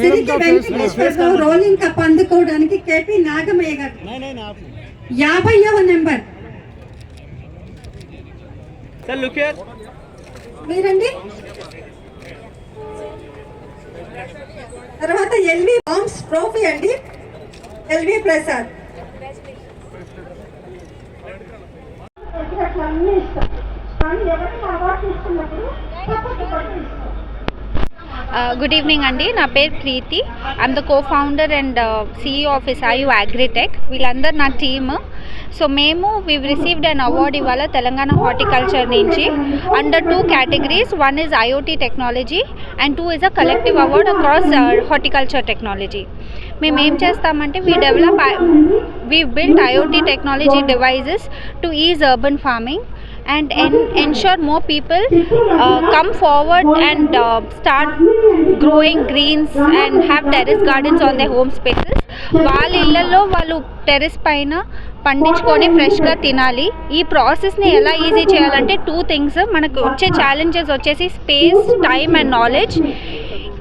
సిరికి Venkateswararao rolling cup అందుకోవడానికి KP Nagamayya గారు. యాభైవ నెంబర్. మీరండి. తర్వాత ఎల్వి బాంబ్స్ ట్రోఫీ అండి. ఎల్వి ప్రసాద్. గుడ్ ఈవినింగ్ అండి. నా పేరు Preethi. And the co founder and CEO of IU agritech వీళ్ళందరూ నా టీమ్ సో మేము వీ రిసీవ్డ్ అన్ అవార్డ్ ఇవాళ తెలంగాణ హార్టికల్చర్ నుంచి. Under two categories one is IoT technology and two is a collective award across horticulture technology మేము ఏం చేస్తామంటే we develop we build IoT technology devices to is urban farming and en- ensure more people uh, come forward and uh, start growing greens and have terrace gardens on their home spaces. వాళ్ళ ఇళ్ళల్లో వాళ్ళు terrace పైన పండించుకొని ఫ్రెష్గా తినాలి. ఈ ప్రాసెస్ని ఎలా ఈజీ చేయాలంటే టూ థింగ్స్ మనకు వచ్చే ఛాలెంజెస్ వచ్చేసి స్పేస్ టైం అండ్ నాలెడ్జ్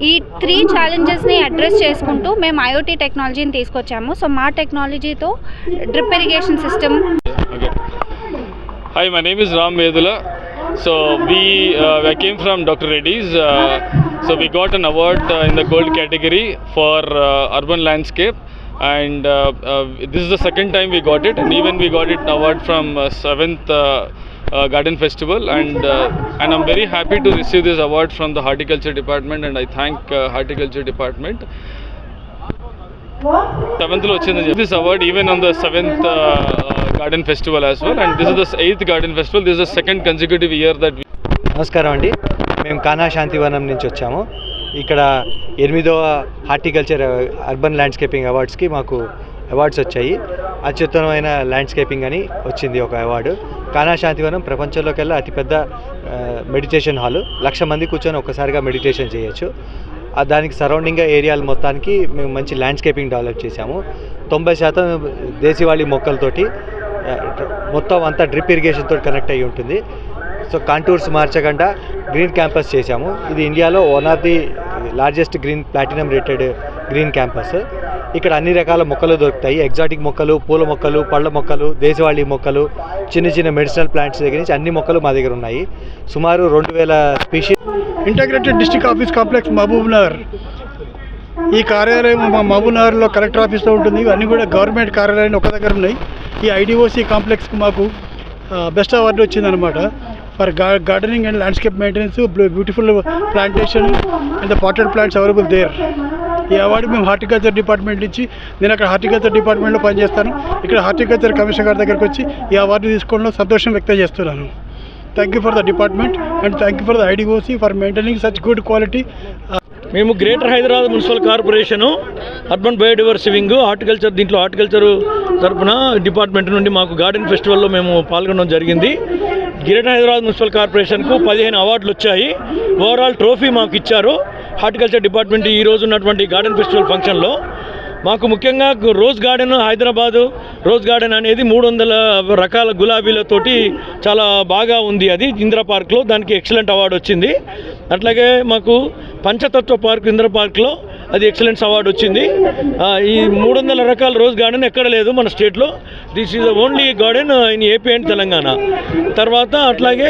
ఈ త్రీ ఛాలెంజెస్ని అడ్రస్ చేసుకుంటూ మేము ఐఓటీ టెక్నాలజీని తీసుకొచ్చాము. సో మా టెక్నాలజీతో drip irrigation system Hi, my name is Ram Vedula. So we uh, I came from Dr. Reddy's. Uh, so we got an award uh, in the gold category for uh, urban landscape, and uh, uh, this is the second time we got it. And even we got it award from uh, seventh. Uh, uh, garden festival and uh, and I'm very happy to receive this award from the horticulture department and I thank uh, horticulture department seventh లో వచ్చింది this award even on the seventh garden festival as well and this is the eighth garden festival this the second consecutive year that నమస్కారం అండి. మేము కానా శాంతివనం నుంచి వచ్చాము. ఇక్కడ ఎనిమిదవ హార్టికల్చర్ అర్బన్ ల్యాండ్స్కేపింగ్ అవార్డ్స్కి మాకు అవార్డ్స్ వచ్చాయి. అత్యుత్తమమైన ల్యాండ్స్కేపింగ్ అని వచ్చింది ఒక అవార్డు. కానా శాంతివనం ప్రపంచంలోకెల్లా అతిపెద్ద మెడిటేషన్ హాల్. లక్ష మంది కూర్చొని ఒక్కసారిగా మెడిటేషన్ చేయొచ్చు. దానికి సరౌండింగ్ ఏరియాలు మొత్తానికి మేము మంచి ల్యాండ్స్కేపింగ్ డెవలప్ చేశాము. తొంభై శాతం దేశీవాళీ మొక్కలతోటి మొత్తం అంతా డ్రిప్ ఇరిగేషన్ తోటి కనెక్ట్ అయ్యి ఉంటుంది. సో కాంటూర్స్ మార్చకుండా గ్రీన్ క్యాంపస్ చేశాము. ఇది ఇండియాలో one of the largest green platinum rated green campus ఇక్కడ అన్ని రకాల మొక్కలు దొరుకుతాయి. ఎగ్జాటిక్ మొక్కలు పూల మొక్కలు పళ్ళ మొక్కలు దేశవాళీ మొక్కలు చిన్న చిన్న మెడిసినల్ ప్లాంట్స్ దగ్గర నుంచి అన్ని మొక్కలు మా దగ్గర ఉన్నాయి. సుమారు రెండు వేల species integrated district office complex Mahabubnagar ఈ కార్యాలయం మా మహబూబ్ నగర్లో కలెక్టర్ ఆఫీస్లో ఉంటుంది. ఇవన్నీ కూడా గవర్నమెంట్ కార్యాలయాలు ఒక దగ్గర ఉన్నాయి. ఈ ఐడిఓసి కాంప్లెక్స్కి మాకు బెస్ట్ అవార్డు వచ్చిందనమాట for gardening and landscape maintenance beautiful plantation and the potted plants available there ఈ అవార్డు మేము హార్టికల్చర్ డిపార్ట్మెంట్ నుంచి నేను అక్కడ హార్టికల్చర్ డిపార్ట్మెంట్లో పనిచేస్తాను. ఇక్కడ హార్టికల్చర్ కమిషనర్ గారి దగ్గరకు వచ్చి ఈ అవార్డు తీసుకోవడంలో సంతోషం వ్యక్తం చేస్తున్నాను. Thank you for the department and thank you for the IDOC for maintaining such good quality మేము greater Hyderabad municipal corporation urban biodiversity wing horticulture దీంట్లో హార్టికల్చర్ తరపున డిపార్ట్మెంట్ నుండి మాకు గార్డెన్ ఫెస్టివల్లో మేము పాల్గొనడం జరిగింది. గ్రేటర్ హైదరాబాద్ మున్సిపల్ కార్పొరేషన్కు పదిహేను అవార్డులు వచ్చాయి. ఓవరాల్ ట్రోఫీ మాకు ఇచ్చారు. హార్టికల్చర్ డిపార్ట్మెంట్ ఈ రోజు ఉన్నటువంటి గార్డెన్ ఫెస్టివల్ ఫంక్షన్లో. మాకు ముఖ్యంగా rose garden Hyderabad rose garden అనేది మూడు వందల రకాల గులాబీలతోటి చాలా బాగా ఉంది. అది ఇందిరా పార్క్లో దానికి ఎక్సలెంట్ అవార్డు వచ్చింది. అట్లాగే మాకు పంచతత్వ పార్క్ ఇంద్ర పార్క్లో అది ఎక్సలెన్స్ అవార్డు వచ్చింది. ఈ మూడు వందల రకాల రోజ్ గార్డెన్ ఎక్కడ లేదు మన స్టేట్లో. This is only garden in AP and Telangana. తర్వాత అట్లాగే